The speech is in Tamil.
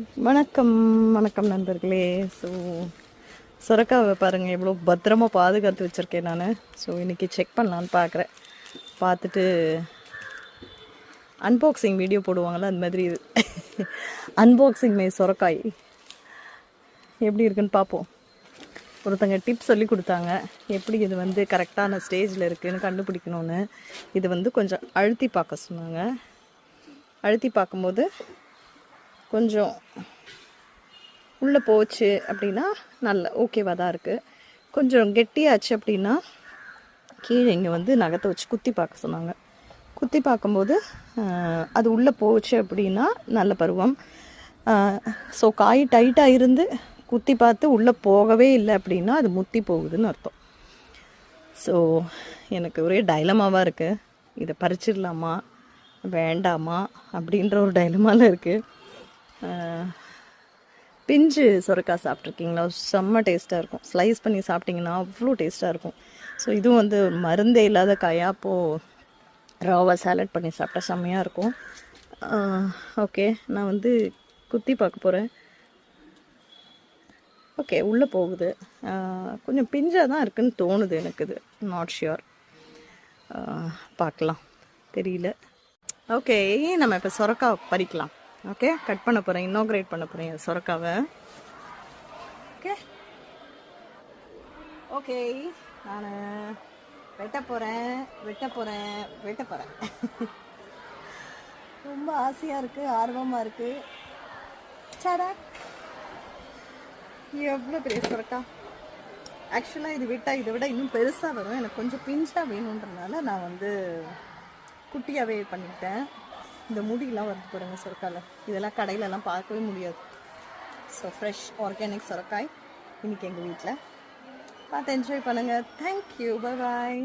வணக்கம் வணக்கம் நண்பர்களே. ஸோ சுரக்காவை பாருங்கள் எவ்வளோ பத்திரமாக பாதுகாத்து வச்சுருக்கேன் நான். ஸோ இன்றைக்கி செக் பண்ணலான்னு பார்க்குறேன் பார்த்துட்டு அன்பாக்சிங் வீடியோ போடுவாங்கள்ல அந்த மாதிரி இது. அன்பாக்சிங் மை சுரக்காய். எப்படி இருக்குன்னு பார்ப்போம். ஒருத்தங்க டிப்ஸ் சொல்லி கொடுத்தாங்க. எப்படி இது வந்து கரெக்டான ஸ்டேஜில் இருக்குதுன்னு கண்டுபிடிக்கணும்னு. இது வந்து கொஞ்சம் அழுத்தி பார்க்க சொன்னாங்க. அழுத்தி பார்க்கும்போது கொஞ்சம் உள்ளே போச்சு அப்படின்னா நல்ல ஓகேவாக தான் இருக்குது கொஞ்சம் கெட்டியாச்சு அப்படின்னா கீழே இங்கே வந்து நகத்தை வச்சு குத்தி பார்க்க சொன்னாங்க. குத்தி பார்க்கும்போது அது உள்ளே போச்சு அப்படின்னா நல்ல பருவம். ஸோ காய் டைட்டாக இருந்து குத்தி பார்த்து உள்ளே போகவே இல்லை அப்படின்னா அது முத்தி போகுதுன்னு அர்த்தம். ஸோ எனக்கு ஒரே டைலமாவாக இருக்குது இதை பறிச்சிடலாமா? வேண்டாமா? அப்படின்ற ஒரு டைலமாவில் இருக்குது பிஞ்சு சொரக்காய் சாப்பிட்ருக்கீங்களா? செம்ம டேஸ்ட்டாக இருக்கும். ஸ்லைஸ் பண்ணி சாப்பிட்டிங்கன்னா அவ்வளோ டேஸ்ட்டாக இருக்கும். ஸோ இதுவும் வந்து மருந்தே இல்லாத காயாக அப்போது ராவாக சாலட் பண்ணி சாப்பிட்டா செம்மையாக இருக்கும். ஓகே நான் வந்து குத்தி பார்க்க போகிறேன் ஓகே உள்ளே போகுது. கொஞ்சம் பிஞ்சாக தான் இருக்குதுன்னு தோணுது எனக்கு இது. நாட் ஷியோர் பார்க்கலாம். தெரியல. ஓகே நம்ம இப்போ சொரக்காய் பறிக்கலாம். ஓகே கட் பண்ண போகிறேன் இன்னோக்ரேட் பண்ண போகிறேன் சொரக்காவை. ஓகே ஓகே நான் வெட்ட போகிறேன் வெட்ட போகிறேன் வெட்ட போகிறேன் ரொம்ப ஆசையாக இருக்குது ஆர்வமாக இருக்குது சடா எவ்வளோ பெரிய சுரக்கா. ஆக்சுவலாக இது விட்டால் இதை விட இன்னும் பெருசாக வரும். எனக்கு கொஞ்சம் பிஞ்சாக வேணுன்றதுனால நான் வந்து குட்டியாகவே பண்ணிட்டேன் இந்த முடியெலாம் வருது பாருங்க சொரக்காயில் இதெல்லாம் கடையிலலாம் பார்க்கவே முடியாது. ஸோ ஃப்ரெஷ் ஆர்கானிக் சொரக்காய் இன்றைக்கி எங்கள் வீட்டில் பார்த்து என்ஜாய் பண்ணுங்கள் தேங்க்யூ பாய்